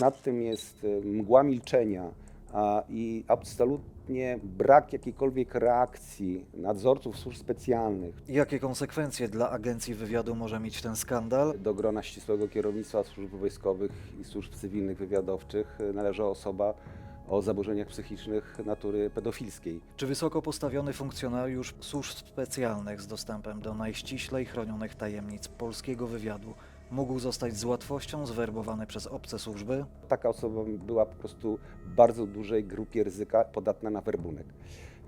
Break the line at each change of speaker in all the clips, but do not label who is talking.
nad tym jest e, mgła milczenia i absolutnie brak jakiejkolwiek reakcji nadzorców służb specjalnych
Jakie konsekwencje dla Agencji Wywiadu może mieć ten skandal?
do grona ścisłego kierownictwa służb wojskowych i służb cywilnych wywiadowczych należała osoba o zaburzeniach psychicznych natury pedofilskiej.
Czy wysoko postawiony funkcjonariusz służb specjalnych z dostępem do najściślej chronionych tajemnic polskiego wywiadu mógł zostać z łatwością zwerbowany przez obce służby?
Taka osoba była po prostu w bardzo dużej grupie ryzyka podatna na werbunek.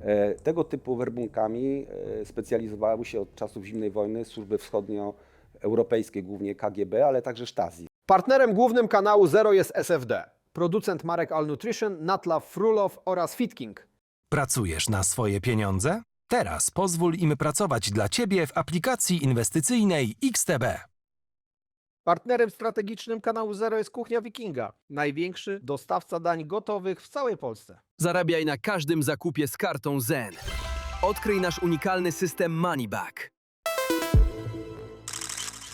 E, Tego typu werbunkami e, specjalizowały się od czasów zimnej wojny służby wschodnioeuropejskie, głównie KGB, ale także Stasi.
Partnerem głównym kanału Zero jest SFD. Producent marek All Nutrition, Natlaw Frulow oraz Fitking.
Pracujesz na swoje pieniądze? Teraz pozwól im pracować dla Ciebie w aplikacji inwestycyjnej XTB.
Partnerem strategicznym kanału Zero jest Kuchnia Wikinga. Największy dostawca dań gotowych w całej Polsce.
Zarabiaj na każdym zakupie z kartą Zen. Odkryj nasz unikalny system Moneyback.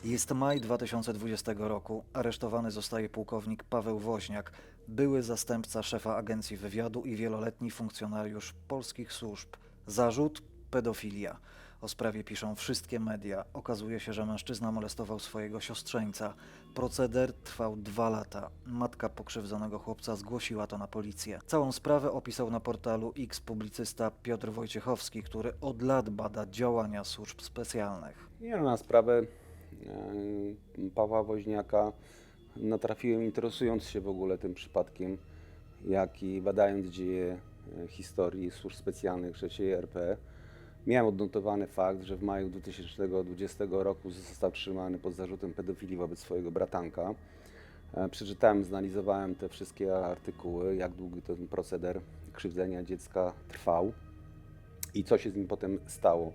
Jest maj 2020 roku. Aresztowany zostaje pułkownik Paweł Woźniak, były zastępca szefa Agencji Wywiadu i wieloletni funkcjonariusz polskich służb. Zarzut pedofilia. O sprawie piszą wszystkie media. Okazuje się, że mężczyzna molestował swojego siostrzeńca. Proceder trwał dwa lata. Matka pokrzywdzonego chłopca zgłosiła to na policję. Całą sprawę opisał na portalu X publicysta Piotr Wojciechowski, który od lat bada działania służb specjalnych.
No, na sprawę e, Pawła Woźniaka natrafiłem interesując się w ogóle tym przypadkiem, jak i badając dzieje e, historii służb specjalnych III RP. Miałem odnotowany fakt, że w maju 2020 roku został trzymany pod zarzutem pedofilii wobec swojego bratanka. E, Przeczytałem, zanalizowałem te wszystkie artykuły, jak długi ten proceder krzywdzenia dziecka trwał i co się z nim potem stało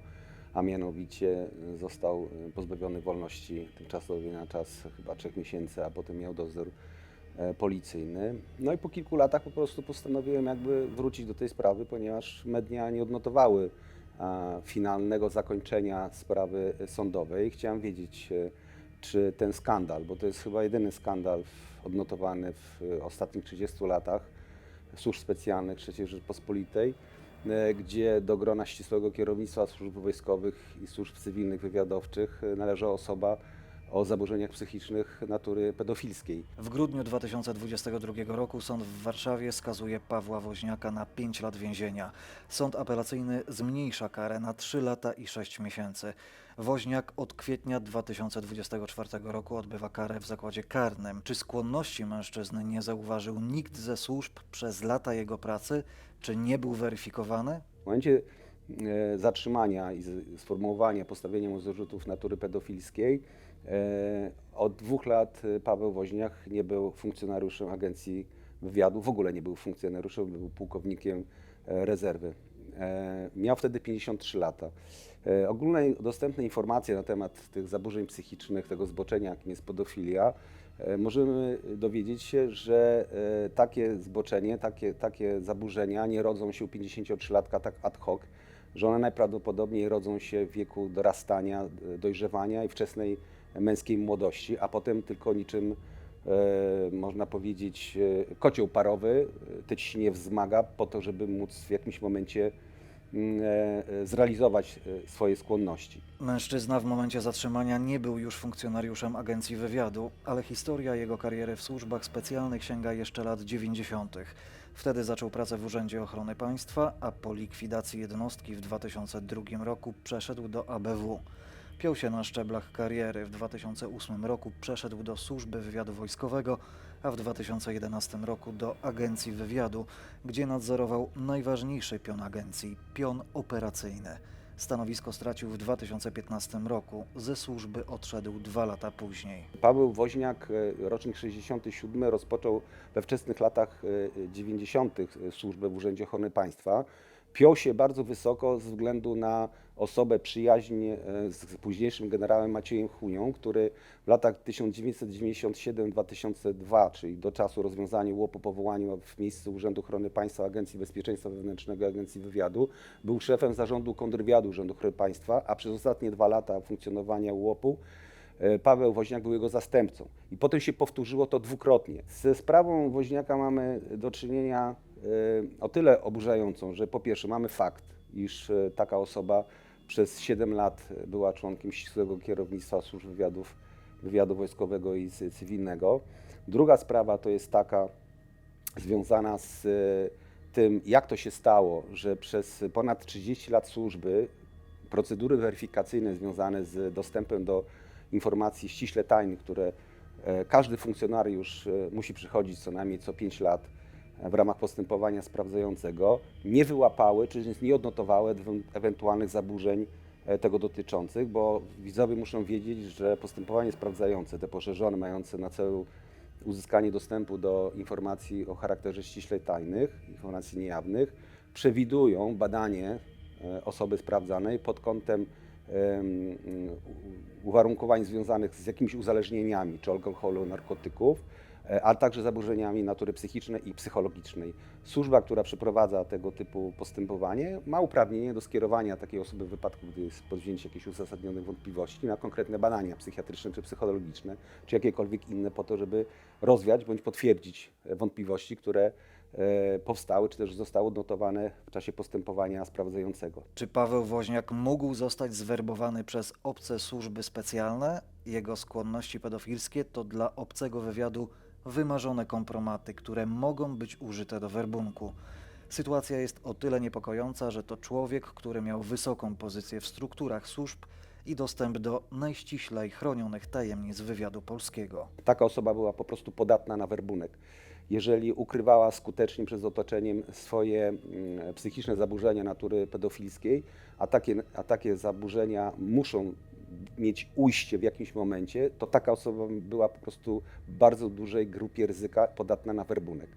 a mianowicie y, został y, pozbawiony wolności tymczasowej na czas chyba trzech miesięcy, a potem miał dozór e, policyjny. No i po kilku latach po prostu postanowiłem jakby wrócić do tej sprawy, ponieważ media nie odnotowały finalnego zakończenia sprawy sądowej. Chciałem wiedzieć, e, czy ten skandal, bo to jest chyba jedyny skandal odnotowany w e, ostatnich 30 latach służb specjalnych III Rzeczpospolitej, e, gdzie do grona ścisłego kierownictwa służb wojskowych i służb cywilnych wywiadowczych e, należała osoba o zaburzeniach psychicznych natury pedofilskiej.
W grudniu 2022 roku sąd w Warszawie skazuje Pawła Woźniaka na 5 lat więzienia. Sąd apelacyjny zmniejsza karę na 3 lata i 6 miesięcy. Woźniak od kwietnia 2024 roku odbywa karę w zakładzie karnym. Czy skłonności mężczyzny nie zauważył nikt ze służb przez lata jego pracy? Czy nie był weryfikowany?
W momencie zatrzymania i sformułowania, postawienia mu zarzutów natury pedofilskiej, e, od dwóch lat e, Paweł Woźniak nie był funkcjonariuszem agencji wywiadu, w ogóle nie był funkcjonariuszem, był pułkownikiem e, rezerwy. E, Miał wtedy 53 lata. E, Ogólne dostępne informacje na temat tych zaburzeń psychicznych, tego zboczenia, jakim jest pedofilia, e, możemy dowiedzieć się, że e, takie zboczenie, takie, takie zaburzenia nie rodzą się u 53-latka tak ad hoc, że one najprawdopodobniej rodzą się w wieku dorastania, dojrzewania i wczesnej męskiej młodości, a potem tylko niczym, e, można powiedzieć, e, kocioł parowy e, te ciśnienie wzmaga po to, żeby móc w jakimś momencie mm, zrealizować swoje skłonności.
Mężczyzna w momencie zatrzymania nie był już funkcjonariuszem agencji wywiadu, ale historia jego kariery w służbach specjalnych sięga jeszcze lat 90. Wtedy zaczął pracę w Urzędzie Ochrony Państwa, a po likwidacji jednostki w 2002 roku przeszedł do ABW. Piął się na szczeblach kariery. W 2008 roku przeszedł do Służby Wywiadu Wojskowego, a w 2011 roku do Agencji Wywiadu, gdzie nadzorował najważniejszy pion agencji pion operacyjny. Stanowisko stracił w 2015 roku, ze służby odszedł dwa lata później.
Paweł Woźniak, e, rocznik 67, rozpoczął we wczesnych latach e, 90. służbę w Urzędzie Ochrony Państwa. Piął się bardzo wysoko ze względu na osobę przyjaźń e, z późniejszym generałem Maciejem Chunią, który w latach 1997-2002, czyli do czasu rozwiązania łopu powołania w miejscu Urzędu Ochrony Państwa, Agencji Bezpieczeństwa Wewnętrznego, Agencji Wywiadu, był szefem zarządu kontrwywiadu Urzędu Ochrony Państwa, a przez ostatnie dwa lata funkcjonowania łopu E, Paweł Woźniak był jego zastępcą. I potem się powtórzyło to dwukrotnie. Ze sprawą Woźniaka mamy do czynienia o tyle oburzającą, że po pierwsze mamy fakt, iż e, taka osoba przez 7 lat była członkiem ścisłego kierownictwa służb wywiadów, wywiadu wojskowego i cy- cywilnego. Druga sprawa to jest taka związana z e, tym, jak to się stało, że przez ponad 30 lat służby procedury weryfikacyjne związane z dostępem do informacji ściśle tajnych, które e, każdy funkcjonariusz e, musi przychodzić co najmniej co 5 lat w ramach postępowania sprawdzającego, nie wyłapały czy nie odnotowały ewe- ewentualnych zaburzeń e, tego dotyczących, bo widzowie muszą wiedzieć, że postępowanie sprawdzające, te poszerzone, mające na celu uzyskanie dostępu do informacji o charakterze ściśle tajnych, informacji niejawnych, przewidują badanie e, osoby sprawdzanej pod kątem uwarunkowań związanych z jakimiś uzależnieniami, czy alkoholu, narkotyków, e, a także zaburzeniami natury psychicznej i psychologicznej. Służba, która przeprowadza tego typu postępowanie, ma uprawnienie do skierowania takiej osoby w wypadku, gdy jest podjęcie jakichś uzasadnionych wątpliwości na konkretne badania psychiatryczne czy psychologiczne, czy jakiekolwiek inne po to, żeby rozwiać bądź potwierdzić e, wątpliwości, które e, powstały, czy też zostały odnotowane w czasie postępowania sprawdzającego.
Czy Paweł Woźniak mógł zostać zwerbowany przez obce służby specjalne? Jego skłonności pedofilskie to dla obcego wywiadu wymarzone kompromaty, które mogą być użyte do werbunku. Sytuacja jest o tyle niepokojąca, że to człowiek, który miał wysoką pozycję w strukturach służb i dostęp do najściślej chronionych tajemnic wywiadu polskiego.
Taka osoba była po prostu podatna na werbunek. Jeżeli ukrywała skutecznie przed otoczeniem swoje mm, psychiczne zaburzenia natury pedofilskiej, a takie, a takie zaburzenia muszą mieć ujście w jakimś momencie, to taka osoba była po prostu w bardzo dużej grupie ryzyka podatna na werbunek.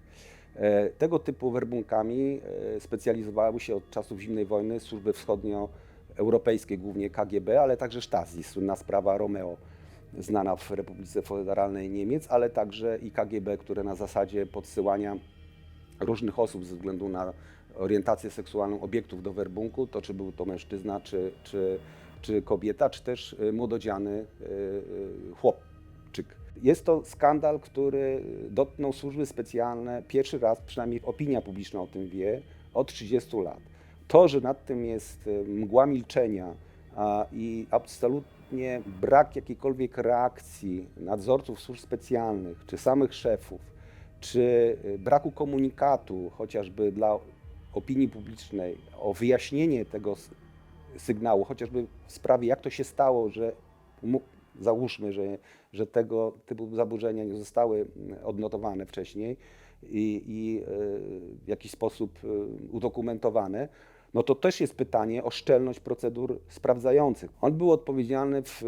E, Tego typu werbunkami e, specjalizowały się od czasów zimnej wojny służby wschodnioeuropejskie, głównie KGB, ale także Stasi, słynna sprawa Romeo znana w Republice Federalnej Niemiec, ale także i KGB, które na zasadzie podsyłania różnych osób ze względu na orientację seksualną obiektów do werbunku, to czy był to mężczyzna, czy, czy, czy kobieta, czy też y, młododziany y, y, chłopczyk. Jest to skandal, który dotknął służby specjalne pierwszy raz, przynajmniej opinia publiczna o tym wie, od 30 lat. To, że nad tym jest mgła milczenia i absolutnie brak jakiejkolwiek reakcji nadzorców służb specjalnych czy samych szefów, czy braku komunikatu chociażby dla opinii publicznej o wyjaśnienie tego sygnału, chociażby w sprawie, jak to się stało, że załóżmy, że, że tego typu zaburzenia nie zostały mm, odnotowane wcześniej i, i y, w jakiś sposób y, udokumentowane, no to też jest pytanie o szczelność procedur sprawdzających. On był odpowiedzialny w,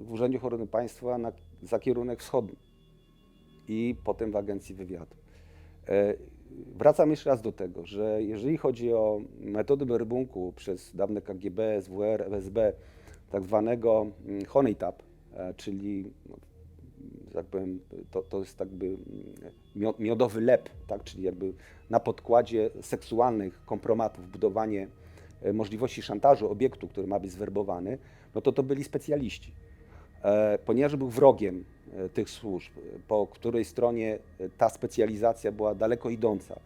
w Urzędzie Ochrony Państwa na, za kierunek wschodni i potem w Agencji Wywiadu. Wracam jeszcze raz do tego, że jeżeli chodzi o metody werbunku przez dawne KGB, SWR, FSB, tak zwanego mm, honey tap, e, czyli no, tak powiem, to, to jest jakby mm, mio- miodowy lep, tak? czyli jakby na podkładzie seksualnych kompromatów budowanie e, możliwości szantażu obiektu, który ma być zwerbowany, no to to byli specjaliści. E, Ponieważ był wrogiem tych służb, e, po której stronie e, ta specjalizacja była daleko idąca,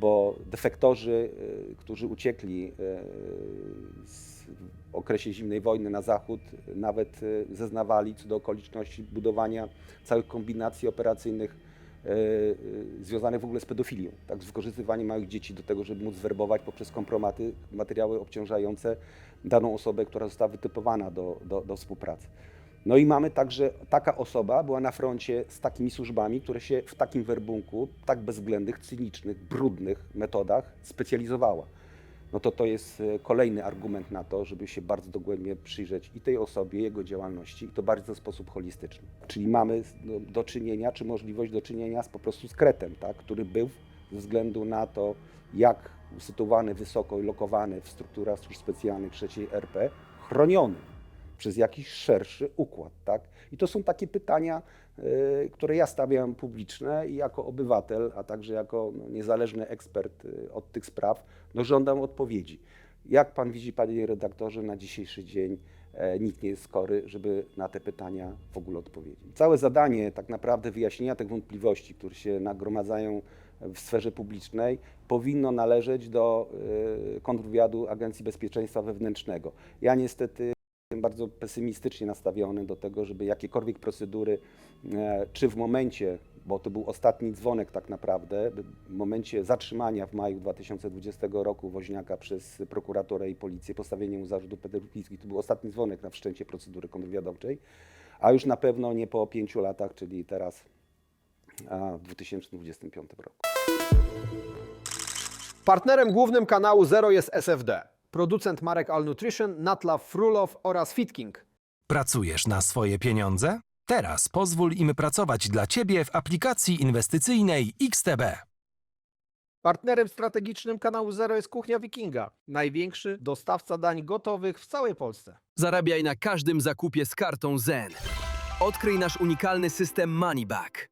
bo defektorzy, e, którzy uciekli e, z- w okresie zimnej wojny na zachód, e, nawet e, zeznawali co do okoliczności budowania całych kombinacji operacyjnych e, e, związanych w ogóle z pedofilią, tak, z wykorzystywaniem małych dzieci do tego, żeby móc werbować poprzez kompromaty, materiały obciążające daną osobę, która została wytypowana do, do, do współpracy. No i mamy także, taka osoba była na froncie z takimi służbami, które się w takim werbunku, tak bezwzględnych, cynicznych, brudnych metodach specjalizowała. No to to jest e, kolejny argument na to, żeby się bardzo dogłębnie przyjrzeć i tej osobie, jego działalności, i to bardzo w sposób holistyczny. Czyli mamy do, do czynienia, czy możliwość do czynienia z, po prostu z kretem, tak, który był ze względu na to, jak usytuowany wysoko i lokowany w strukturach służb specjalnych III RP, chroniony przez jakiś szerszy układ, tak? I to są takie pytania, y, które ja stawiam publiczne i jako obywatel, a także jako no, niezależny ekspert y, od tych spraw, no, żądam odpowiedzi. Jak pan widzi, panie redaktorze, na dzisiejszy dzień e, nikt nie jest skory, żeby na te pytania w ogóle odpowiedzieć. Całe zadanie tak naprawdę wyjaśnienia tych wątpliwości, które się nagromadzają w sferze publicznej, powinno należeć do e, kontrwywiadu Agencji Bezpieczeństwa Wewnętrznego. Ja niestety bardzo pesymistycznie nastawiony do tego, żeby jakiekolwiek procedury, e, czy w momencie, bo to był ostatni dzwonek tak naprawdę, w momencie zatrzymania w maju 2020 roku Woźniaka przez prokuraturę i policję, postawienie mu zarzutu pedofilskich, to był ostatni dzwonek na wszczęcie procedury kontrwywiadowczej, a już na pewno nie po pięciu latach, czyli teraz w 2025 roku.
Partnerem głównym kanału Zero jest SFD. Producent marek All Nutrition, Natlaw Frulow oraz Fitking.
Pracujesz na swoje pieniądze? Teraz pozwól im pracować dla Ciebie w aplikacji inwestycyjnej XTB.
Partnerem strategicznym kanału Zero jest Kuchnia Wikinga, największy dostawca dań gotowych w całej Polsce.
Zarabiaj na każdym zakupie z kartą Zen. Odkryj nasz unikalny system Moneyback.